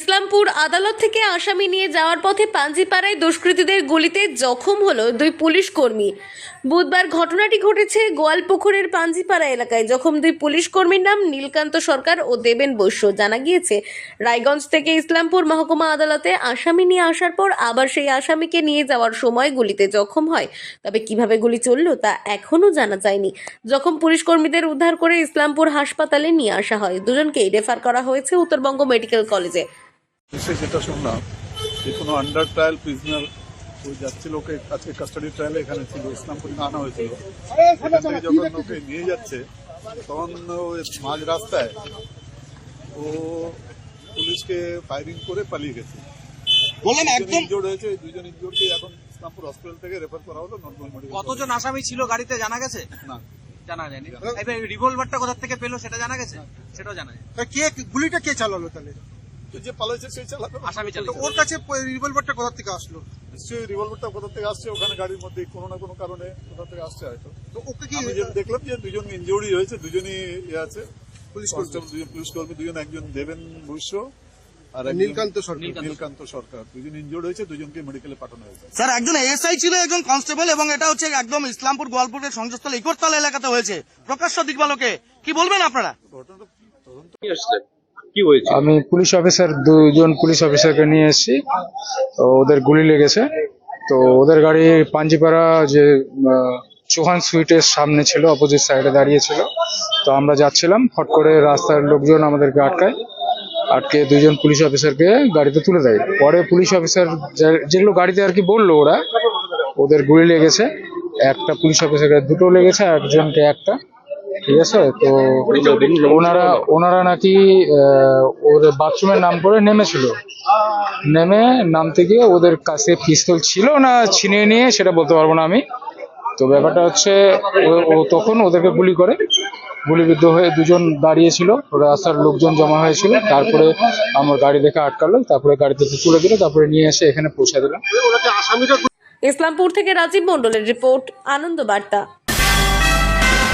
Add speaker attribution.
Speaker 1: ইসলামপুর আদালত থেকে আসামি নিয়ে যাওয়ার পথে পাঞ্জিপাড়ায় দুষ্কৃতীদের গুলিতে জখম হলো দুই পুলিশ কর্মী। বুধবার ঘটনাটি ঘটেছে গোয়ালপুকুরের পাঞ্জিপাড়া এলাকায়। জখম দুই পুলিশ কর্মীর নাম নীলকান্ত সরকার ও দেবেন বৈশ্য। জানা গিয়েছে, রায়গঞ্জ থেকে ইসলামপুর মহকুমা আদালতে আসামি নিয়ে আসার পর আবার সেই আসামিকে নিয়ে যাওয়ার সময় গুলিতে জখম হয়। তবে কীভাবে গুলি চলল তা এখনও জানা যায়নি। জখম পুলিশ কর্মীদের উদ্ধার করে ইসলামপুর হাসপাতালে নিয়ে আসা হয়। দুজনকেই রেফার করা হয়েছে উত্তরবঙ্গ মেডিকেল কলেজে।
Speaker 2: যেটা শুনলাম যে কোনো আন্ডার ট্রায়াল প্রিজনার ওই যাচ্ছিল ওকে আজকে কাস্টাডি ট্রায়ালে এখানে ছিল ইসলামপুর আনা হয়েছিল। থেকে যখন ওকে নিয়ে যাচ্ছে তখন ওই মাঝ রাস্তায় ও পুলিশকে ফায়ারিং করে পালিয়ে গেছে।
Speaker 3: বললাম একদম
Speaker 2: ইনজোর্ড হয়েছে দুজন ইনজোর্ডকে এখন ইসলামপুর হসপিটাল থেকে রেফার করা হলো নর্মাল মেডিকেল
Speaker 4: কতজন আসামি ছিল গাড়িতে জানা গেছে?
Speaker 2: না।
Speaker 4: জানা যায়নি। রিভলভারটা কোথা থেকে পেল সেটা জানা গেছে? সেটাও জানা যায়
Speaker 3: কে গুলিটা কে চালালো তাহলে?
Speaker 2: যে পালাইছে সেই চালাবে।
Speaker 4: আসামি
Speaker 3: তো ওর কাছে রিভলভারটা কোথা থেকে আসলো?
Speaker 2: নিশ্চয়ই রিভলভারটা কোথা থেকে আসছে ওখানে গাড়ির মধ্যে কোনো না কোনো কারণে কোথা থেকে আসছে হয়তো।
Speaker 3: তো ওকে কি
Speaker 2: দেখলাম যে দুজন ইনজুরি হয়েছে দুজনই ইয়ে আছে।
Speaker 3: পুলিশ
Speaker 2: কনস্টেবল দুজন পুলিশ কর্মী দুজন একজন দেবেন আর
Speaker 3: নীলকান্ত সরকার।
Speaker 2: নীলকান্ত সরকার। দুজন ইনজুর্ড হয়েছে দুজনকে মেডিকেলে পাঠানো হয়েছে।
Speaker 5: স্যার একজন এএসআই ছিল একজন কনস্টেবল এবং এটা হচ্ছে একদম ইসলামপুর গোয়ালপুরের সংযোগস্থল ইকরতলা এলাকাতে হয়েছে। প্রকাশ্য দিকবালকে কি বলবেন আপনারা?
Speaker 2: ঘটনাটা তদন্ত
Speaker 6: কি হয়েছে?
Speaker 7: আমি পুলিশ অফিসার দুজন পুলিশ অফিসারকে নিয়ে এসেছি। তো ওদের গুলি লেগেছে। তো ওদের গাড়ি পাঞ্জিপাড়া যে চৌহান সুইটের সামনে ছিল অপোজিট সাইডে দাঁড়িয়ে ছিল তো আমরা যাচ্ছিলাম ফট করে রাস্তার লোকজন আমাদেরকে আটকায়। আটকে দুজন পুলিশ অফিসারকে গাড়িতে তুলে দেয়। পরে পুলিশ অফিসার যেগুলো গাড়িতে আর কি বলল ওরা, ওদের গুলি লেগেছে। একটা পুলিশ অফিসারকে দুটো লেগেছে একজনকে একটা। ঠিক আছে? তো ওনারা ওনারা নাকি ওর বাথরুমের নাম করে নেমেছিল। নেমে নামতে গিয়ে ওদের কাছে পিস্তল ছিল না ছিনিয়ে নিয়ে সেটা বলতে পারব না আমি। তো ব্যাপারটা হচ্ছে, ও- তখন ওদেরকে গুলি করে। গুলিবিদ্ধ হয়ে দুজন দাঁড়িয়েছিল। রাস্তার লোকজন জমা হয়েছিল। তারপরে আমার গাড়ি দেখে আটকালো। তারপরে গাড়িতে তুলে দিল। তারপরে নিয়ে এসে এখানে পৌঁছে দিলাম।
Speaker 1: ইসলামপুর থেকে রাজীব মণ্ডলের রিপোর্ট, আনন্দ বার্তা।